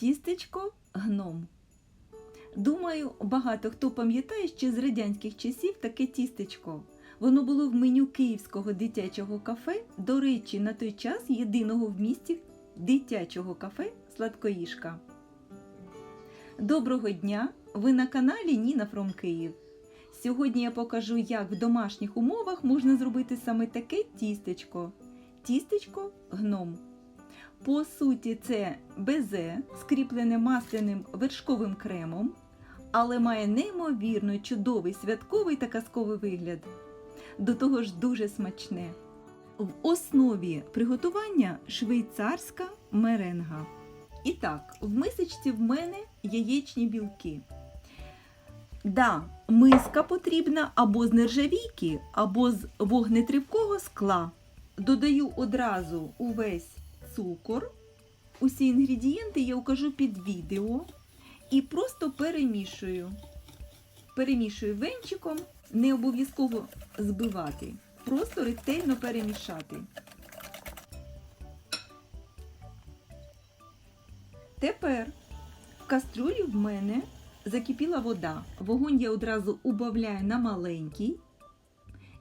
Тістечко гном. Думаю, багато хто пам'ятає ще з радянських часів таке тістечко. Воно було в меню київського дитячого кафе, до речі, на той час єдиного в місті дитячого кафе Сладкоїжка. Доброго дня! Ви на каналі Ніна Фром Київ. Сьогодні я покажу, як в домашніх умовах можна зробити саме таке тістечко. Тістечко гном. По суті, це безе, скріплене масляним вершковим кремом, але має неймовірно чудовий святковий та казковий вигляд. До того ж дуже смачне. В основі приготування швейцарська меренга. І так, в мисочці в мене яєчні білки. Да, миска потрібна або з нержавійки, або з вогнетривкого скла. Додаю одразу увесь цукор. Усі інгредієнти я укажу під відео і просто перемішую. Перемішую венчиком, не обов'язково збивати, просто ретельно перемішати. Тепер в кастрюлі в мене закипіла вода. Вогонь я одразу убавляю на маленький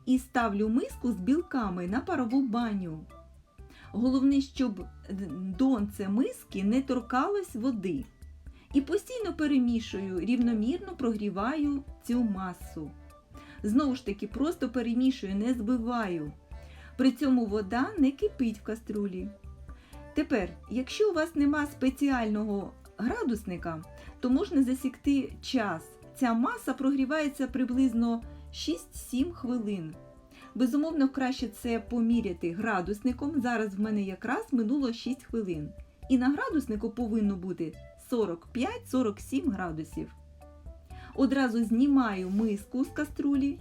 і ставлю миску з білками на парову баню. Головне, щоб донце миски не торкалось води. І постійно перемішую, рівномірно прогріваю цю масу. Знову ж таки, просто перемішую, не збиваю. При цьому вода не кипить в каструлі. Тепер, якщо у вас нема спеціального градусника, то можна засікти час. Ця маса прогрівається приблизно 6-7 хвилин. Безумовно, краще це поміряти градусником. Зараз в мене якраз минуло 6 хвилин. І на градуснику повинно бути 45-47 градусів. Одразу знімаю миску з каструлі,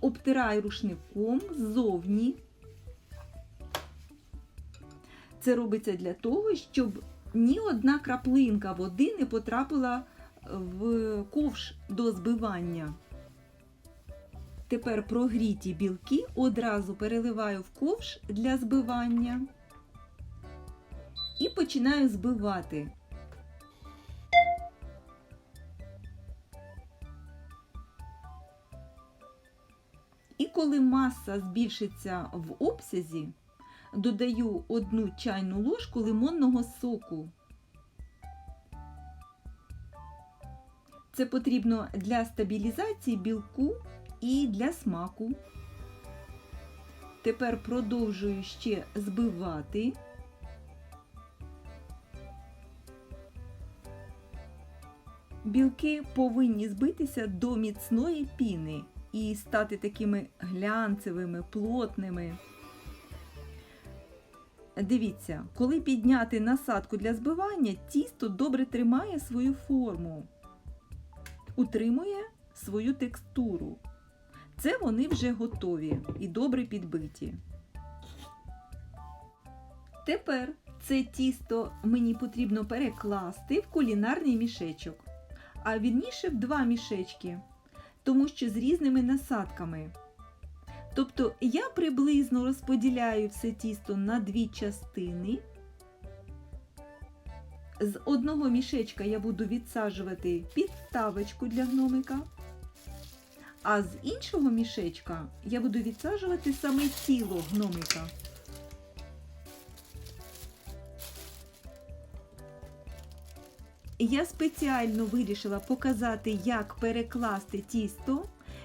обтираю рушником ззовні. Це робиться для того, щоб ні одна краплинка води не потрапила в ковш до збивання. Тепер прогріті білки одразу переливаю в ковш для збивання і починаю збивати. І коли маса збільшиться в обсязі, додаю одну чайну ложку лимонного соку. Це потрібно для стабілізації білку і для смаку. Тепер продовжую ще збивати. Білки повинні збитися до міцної піни і стати такими глянцевими, плотними. Дивіться, коли підняти насадку для збивання, тісто добре тримає свою форму, утримує свою текстуру. Це вони вже готові і добре підбиті. Тепер це тісто мені потрібно перекласти в кулінарний мішечок, а вірніше в два мішечки, тому що з різними насадками. Тобто я приблизно розподіляю все тісто на дві частини. З одного мішечка я буду відсаджувати підставочку для гномика, а з іншого мішечка я буду відсаджувати саме тіло гномика. Я спеціально вирішила показати, як перекласти тісто.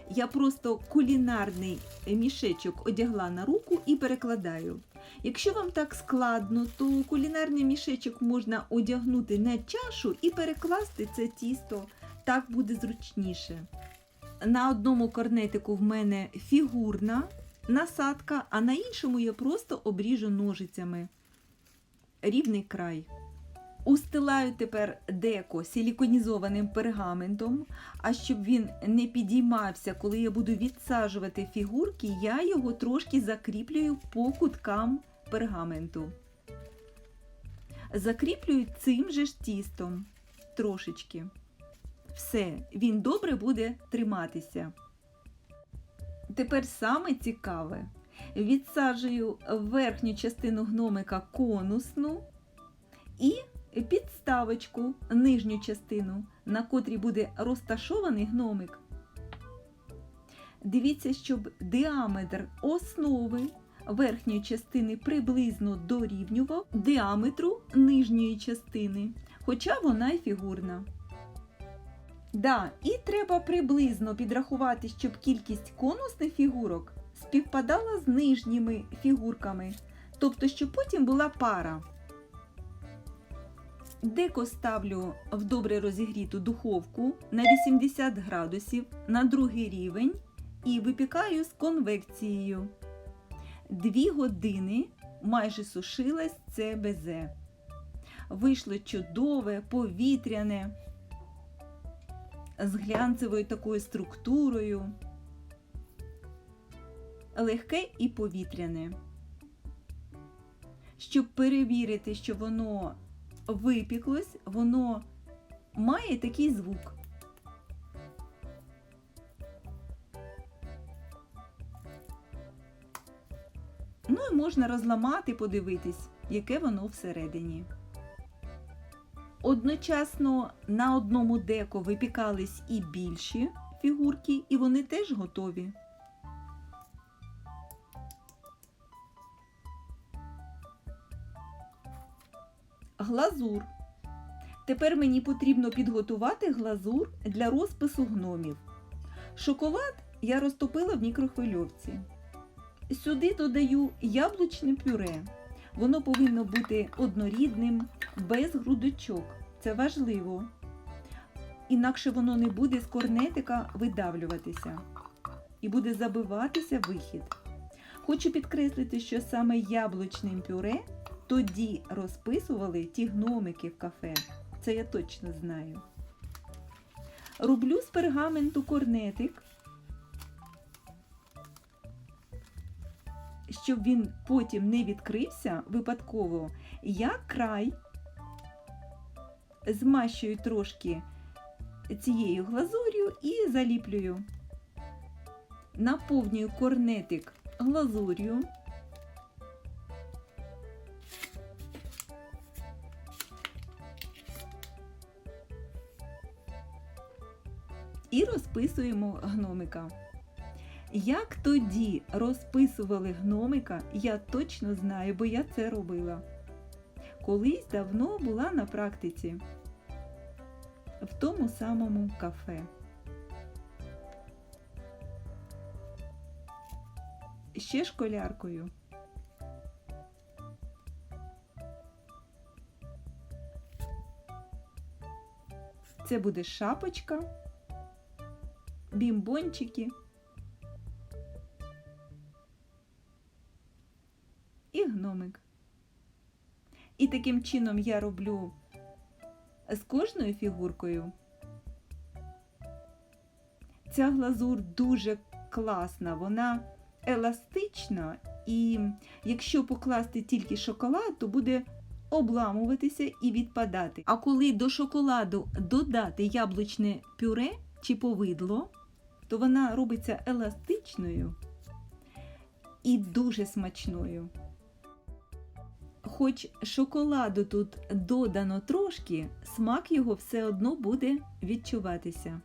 Я просто кулінарний мішечок одягла на руку і перекладаю. Якщо вам так складно, то кулінарний мішечок можна одягнути на чашу і перекласти це тісто. Так буде зручніше. На одному корнетику в мене фігурна насадка, а на іншому я просто обріжу ножицями. Рівний край. Устилаю тепер деко силіконізованим пергаментом, а щоб він не підіймався, коли я буду відсаджувати фігурки, я його трошки закріплюю по куткам пергаменту. Закріплюю цим же ж тістом трошечки. Все, він добре буде триматися. Тепер саме цікаве. Відсаджую верхню частину гномика конусну і підставочку, нижню частину, на котрій буде розташований гномик. Дивіться, щоб діаметр основи верхньої частини приблизно дорівнював діаметру нижньої частини, хоча вона й фігурна. Да, і треба приблизно підрахувати, щоб кількість конусних фігурок співпадала з нижніми фігурками, тобто, щоб потім була пара. Деко ставлю в добре розігріту духовку на 80 градусів на другий рівень і випікаю з конвекцією. Дві години майже сушилась це безе. Вийшло чудове, повітряне, з глянцевою такою структурою, легке і повітряне. Щоб перевірити, що воно випіклось, воно має такий звук. Ну і можна розламати, подивитись, яке воно всередині. Одночасно на одному деко випікались і більші фігурки, і вони теж готові. Глазур. Тепер мені потрібно підготувати глазур для розпису гномів. Шоколад я розтопила в мікрохвильовці. Сюди додаю яблучне пюре. Воно повинно бути однорідним, без грудочок. Це важливо. Інакше воно не буде з корнетика видавлюватися і буде забиватися вихід. Хочу підкреслити, що саме яблучним пюре тоді розписували ті гномики в кафе. Це я точно знаю. Роблю з пергаменту корнетик, щоб він потім не відкрився випадково, я край змащую трошки цією глазур'ю і заліплюю. Наповнюю корнетик глазур'ю. І розписуємо гномика. Як тоді розписували гномика, я точно знаю, бо я це робила. Колись давно була на практиці в тому самому кафе. Ще школяркою. Це буде шапочка, бімбончики таким чином я роблю з кожною фігуркою. Ця глазур дуже класна, вона еластична, і якщо покласти тільки шоколад, то буде обламуватися і відпадати. А коли до шоколаду додати яблучне пюре чи повидло, то вона робиться еластичною і дуже смачною. Хоч шоколаду тут додано трошки, смак його все одно буде відчуватися.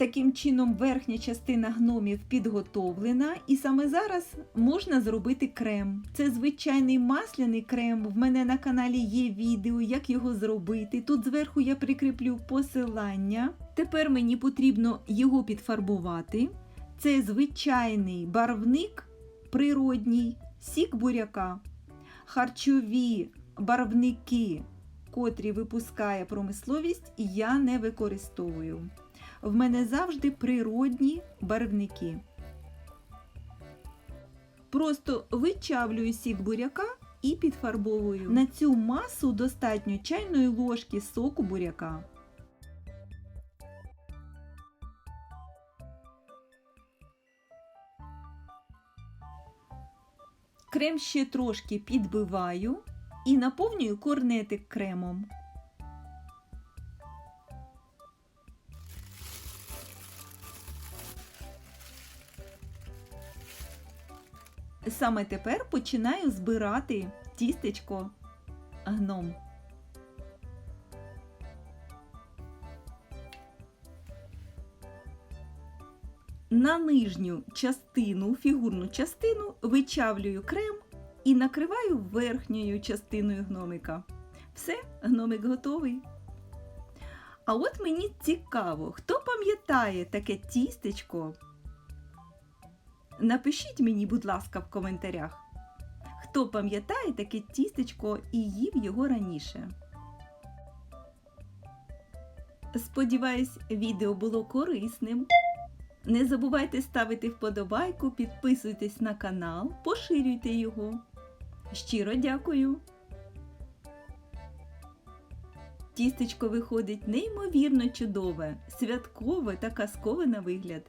Таким чином, верхня частина гномів підготовлена, і саме зараз можна зробити крем. Це звичайний масляний крем. В мене на каналі є відео, як його зробити. Тут зверху я прикріплю посилання. Тепер мені потрібно його підфарбувати. Це звичайний барвник природній, сік буряка, харчові барвники, котрі випускає промисловість, я не використовую. В мене завжди природні барвники. Просто вичавлюю сік буряка і підфарбовую. На цю масу достатньо чайної ложки соку буряка. Крем ще трошки підбиваю і наповнюю корнетик кремом. Саме тепер починаю збирати тістечко гном. На нижню частину, фігурну частину вичавлюю крем і накриваю верхньою частиною гномика. Все, гномик готовий. А от мені цікаво, хто пам'ятає таке тістечко? Напишіть мені, будь ласка, в коментарях, хто пам'ятає таке тістечко і їв його раніше. Сподіваюсь, відео було корисним. Не забувайте ставити вподобайку, підписуйтесь на канал, поширюйте його. Щиро дякую! Тістечко виходить неймовірно чудове, святкове та казкове на вигляд.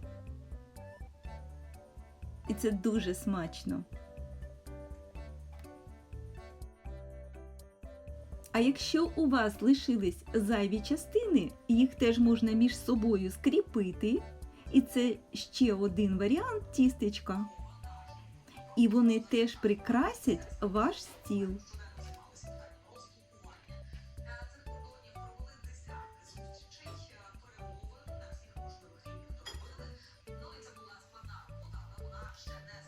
І це дуже смачно. А якщо у вас лишились зайві частини, їх теж можна між собою скріпити. І це ще один варіант тістечка. І вони теж прикрасять ваш стіл. した